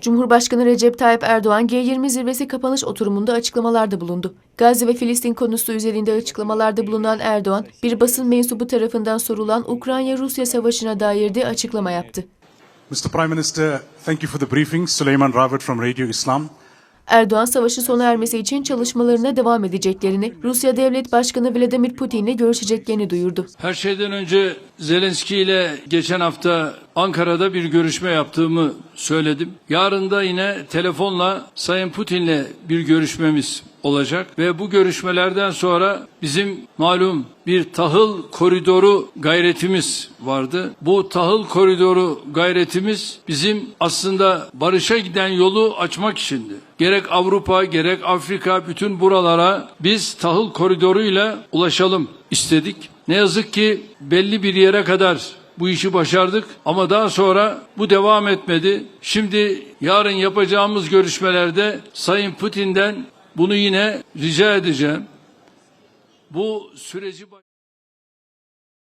Cumhurbaşkanı Recep Tayyip Erdoğan G20 zirvesi kapanış oturumunda açıklamalarda bulundu. Gazze ve Filistin konusu üzerinde açıklamalarda bulunan Erdoğan, bir basın mensubu tarafından sorulan Ukrayna-Rusya savaşına dair de açıklama yaptı. Mr. Prime Minister, thank you for the briefing. Suleiman Ravit from Radio Islam. Erdoğan savaşın sona ermesi için çalışmalarına devam edeceklerini, Rusya Devlet Başkanı Vladimir Putin'le görüşeceklerini duyurdu. Her şeyden önce Zelenski ile geçen hafta Ankara'da bir görüşme yaptığımı söyledim. Yarın da yine telefonla Sayın Putin'le bir görüşmemiz olacak ve bu görüşmelerden sonra bizim malum bir tahıl koridoru gayretimiz vardı. Bu tahıl koridoru gayretimiz bizim aslında barışa giden yolu açmak içindi. Gerek Avrupa gerek Afrika bütün buralara biz tahıl koridoruyla ulaşalım istedik. Ne yazık ki belli bir yere kadar bu işi başardık ama daha sonra bu devam etmedi. Şimdi yarın yapacağımız görüşmelerde Sayın Putin'den bunu yine rica edeceğim. Bu süreci